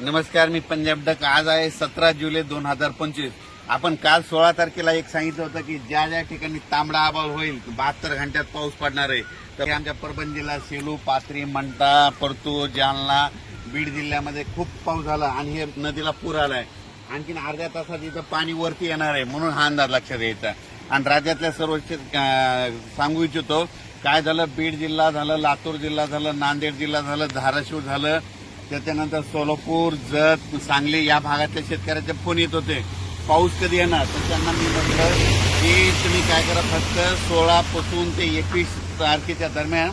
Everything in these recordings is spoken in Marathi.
नमस्कार मी पंजाब डक. आज आहे सतरा जुलै दोन हजार पंचवीस. आपण काल सोळा तारखेला एक सांगितलं होतं की ज्या ज्या ठिकाणी तांबडा अभाव होईल बहात्तर घंट्यात पाऊस पडणार आहे. तर आमच्या परभणी जिल्हा सेलू पाथरी मंटा परतूर जालना बीड जिल्ह्यामध्ये खूप पाऊस झाला आणि हे नदीला पूर आलाय. आणखीन अर्ध्या तासात इथं पाणी वरती येणार आहे म्हणून हा अंदाज लक्षात यायचा. आणि राज्यातल्या सर्व सांगू इच्छितो काय झालं बीड जिल्हा झालं लातूर जिल्हा झालं नांदेड जिल्हा झालं धाराशिव झालं त्याच्यानंतर सोलापूर जत सांगली या भागातल्या शेतकऱ्याचे फोन येत होते. पाऊस कधी येणार? तर त्यांना मी म्हटलं की तुम्ही काय करा फक्त सोळापासून ते एकवीस तारखेच्या दरम्यान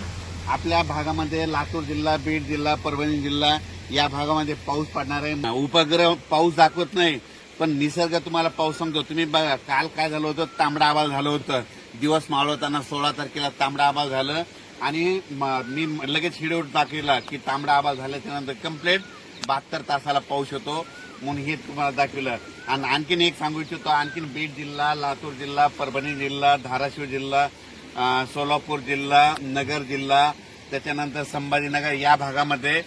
आपल्या भागामध्ये लातूर जिल्हा बीड जिल्हा परभणी जिल्हा या भागामध्ये पाऊस पडणार आहे. उपग्रह पाऊस दाखवत नाही पण निसर्ग तुम्हाला पाऊस सांगतो तुम्ही बघा काल काय झालं होतं? तांबडा आवाज झालं होतं. दिवस मावळताना सोळा तारखेला तांबडा आबा झालं आणि मी लगेच हिडवून दाखविला की तांबडा आबा झाल्याच्यानंतर कंप्लीट बहात्तर तासाला पाऊस होतो म्हणून हे तुम्हाला दाखवलं. आणि आणखीन एक सांगू इच्छितो आणखीन बीड जिल्हा लातूर जिल्हा परभणी जिल्हा धाराशिव जिल्हा सोलापूर जिल्हा नगर जिल्हा त्याच्यानंतर संभाजीनगर या भागामध्ये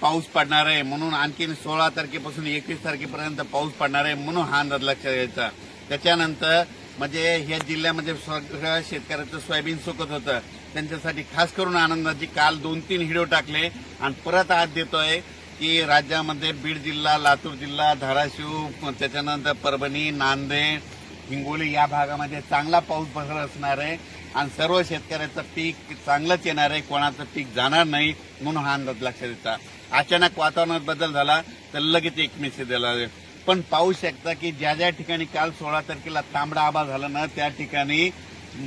पाऊस पडणार आहे म्हणून आणखीन सोळा तारखेपासून एकवीस तारखेपर्यंत पाऊस पडणार आहे म्हणून हा अंदाज लक्षात घ्यायचा. त्याच्यानंतर म्हणजे ह्या जिल्ह्यामध्ये सगळ्या शेतकऱ्याचं सोयाबीन सुकत होतं. त्यांच्यासाठी खास करून आनंदाची काल दोन तीन हिडिओ टाकले. आणि परत आज देतोय की राज्यामध्ये बीड जिल्हा लातूर जिल्हा धाराशिव त्याच्यानंतर परभणी नांदेड हिंगोली या भागामध्ये चांगला पाऊस भर असणार आहे. आणि सर्व शेतकऱ्याचं पीक चांगलंच येणार आहे. कोणाचं पीक जाणार नाही म्हणून हा अंदाज लक्षात येतात अचानक वातावरणात बदल झाला तर लगेच एक मेसेज दिला पण पाहू शकता की ज्या ज्या ठिकाणी काल सोळा तारखेला तांबडा आबा झाला ना त्या ठिकाणी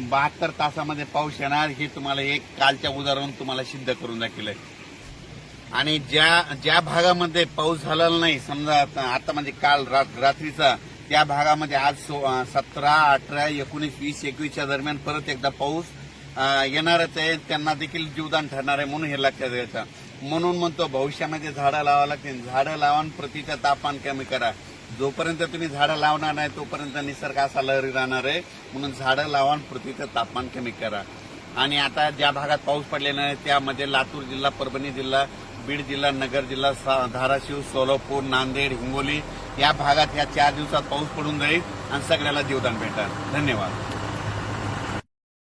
बहात्तर तासामध्ये पाऊस येणार हे तुम्हाला एक कालच्या उदाहरण तुम्हाला सिद्ध करून दाखवलंय. आणि ज्या ज्या भागामध्ये पाऊस झालेला नाही समजा आता आता म्हणजे काल रात- रात्रीचा त्या भागामध्ये आज सतरा अठरा एकोणीस वीस एकवीसच्या दरम्यान परत एकदा पाऊस येणारच आहे. त्यांना देखील जीवदान ठरणार आहे म्हणून हे लक्षात घ्यायचं म्हणून म्हणतो भविष्यामध्ये झाडं लावावं लागतील. झाडं लावून प्रतीचं पृथ्वीचं तापमान कमी करा. जोपर्यंत तुम्ही झाडं लावणार नाही तोपर्यंत निसर्ग असा लहरी राहणार आहे. म्हणून झाडं लावून पृथ्वीचं तापमान कमी करा. आणि आता ज्या भागात पाऊस पडलेला आहे त्यामध्ये लातूर जिल्हा परभणी जिल्हा बीड जिल्हा नगर जिल्हा सा- धाराशिव सोलापूर नांदेड हिंगोली या भागात या चार दिवसात पाऊस पडून जाईल आणि सगळ्याला जीवदान भेटेल. धन्यवाद.